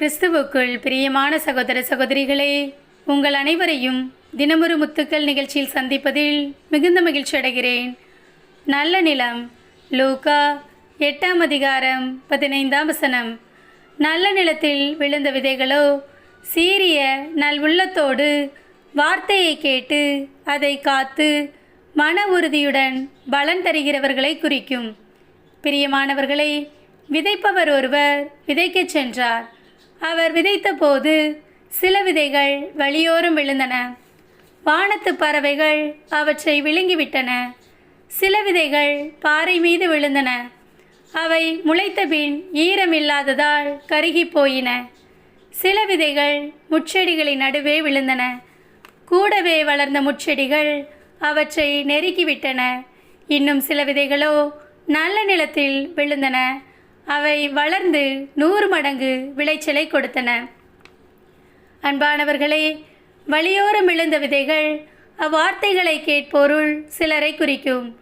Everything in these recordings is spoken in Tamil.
கிறிஸ்துவுக்குள் பிரியமான சகோதர சகோதரிகளே உங்கள் அனைவரையும் தினமொரு முத்துக்கள் நிகழ்ச்சியில் சந்திப்பதில் மிகுந்த மகிழ்ச்சி அடைகிறேன். நல்ல நிலம் லூகா எட்டாம் அதிகாரம் பதினைந்தாம் வசனம். நல்ல நிலத்தில் விழுந்த விதைகளோ சீரிய நல்வுள்ளத்தோடு வார்த்தையை கேட்டு அதை காத்து மன உறுதியுடன் பலன் தருகிறவர்களை குறிக்கும். பிரியமானவர்களை விதைப்பவர் ஒருவர் விதைக்கச் சென்றார். அவர் விதைத்தபோது சில விதைகள் வழியோரம் விழுந்தன. வானத்து பறவைகள் அவற்றை விழுங்கிவிட்டன. சில விதைகள் பாறை மீது விழுந்தன. அவை முளைத்தபின் ஈரமில்லாததால் கருகிப் போயின. சில விதைகள் முச்செடிகளின் நடுவே விழுந்தன. கூடவே வளர்ந்த முச்செடிகள் அவற்றை நெருக்கிவிட்டன. இன்னும் சில விதைகளோ நல்ல நிலத்தில் விழுந்தன. அவை வளர்ந்து நூறு மடங்கு விளைச்சலை கொடுத்தன. அன்பானவர்களே வழியோரம் விழுந்த விதைகள் அவ்வார்த்தைகளை கேட்போருள் சிலரை குறிக்கும்.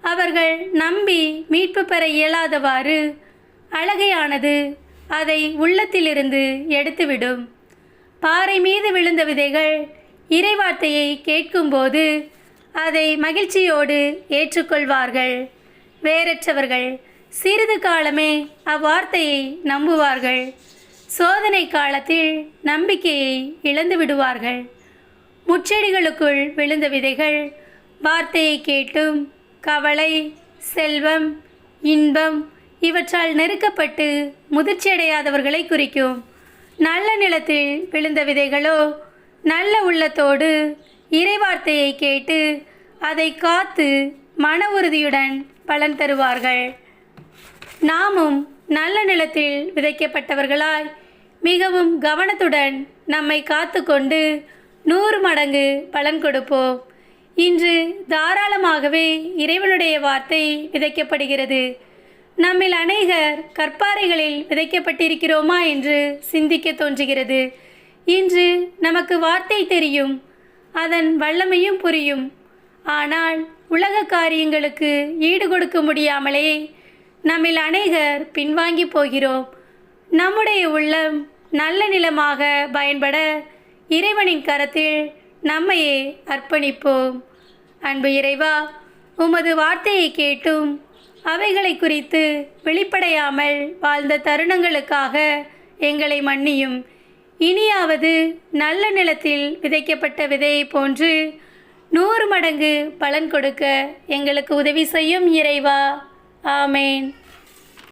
அவர்கள் நம்பி மீட்பு பெற இயலாதவாறு அழகையானது அதை உள்ளத்திலிருந்து எடுத்துவிடும். பாறை மீது விழுந்த விதைகள் இறைவார்த்தையை கேட்கும்போது அதை மகிழ்ச்சியோடு ஏற்றுக்கொள்வார்கள். வேறற்றவர்கள் சிறிது காலமே அவ்வார்த்தையை நம்புவார்கள். சோதனை காலத்தில் நம்பிக்கையை இழந்து விடுவார்கள். முச்செடிகளுக்குள் விழுந்த விதைகள் வார்த்தையை கேட்டும் கவலை செல்வம் இன்பம் இவற்றால் நெருக்கப்பட்டு முதிர்ச்சியடையாதவர்களை குறிக்கும். நல்ல நிலத்தில் விழுந்த விதைகளோ நல்ல உள்ளத்தோடு இறைவார்த்தையை கேட்டு அதை காத்து மன உறுதியுடன் பலன் தருவார்கள். நாமும் நல்ல நிலத்தில் விதைக்கப்பட்டவர்களாய் மிகவும் கவனத்துடன் நம்மை காத்துக்கொண்டு நூறு மடங்கு பலன் கொடுப்போம். இன்று தாராளமாகவே இறைவனுடைய வார்த்தை விதைக்கப்படுகிறது. நம்மில் அநேகர் கற்பாறைகளில் விதைக்கப்பட்டிருக்கிறோமா என்று சிந்திக்க தோன்றுகிறது. இன்று நமக்கு வார்த்தை தெரியும் அதன் வல்லமையும் புரியும். ஆனால் உலக காரியங்களுக்கு ஈடு கொடுக்க முடியாமலே நம்மில் அநேகர் பின்வாங்கி போகிறோம். நம்முடைய உள்ளம் நல்ல நிலமாக பயன்பட இறைவனின் கரத்தில் நம்மையே அர்ப்பணிப்போம். அன்பு இறைவா உமது வார்த்தையை கேட்டும் அவைகளை குறித்து வெளிப்படையாமல் வாழ்ந்த தருணங்களுக்காக எங்களை மன்னியும். இனியாவது நல்ல நிலத்தில் விதைக்கப்பட்ட விதையை போன்று நூறு மடங்கு பலன் கொடுக்க எங்களுக்கு உதவி செய்யும் இறைவா. ஆமேன்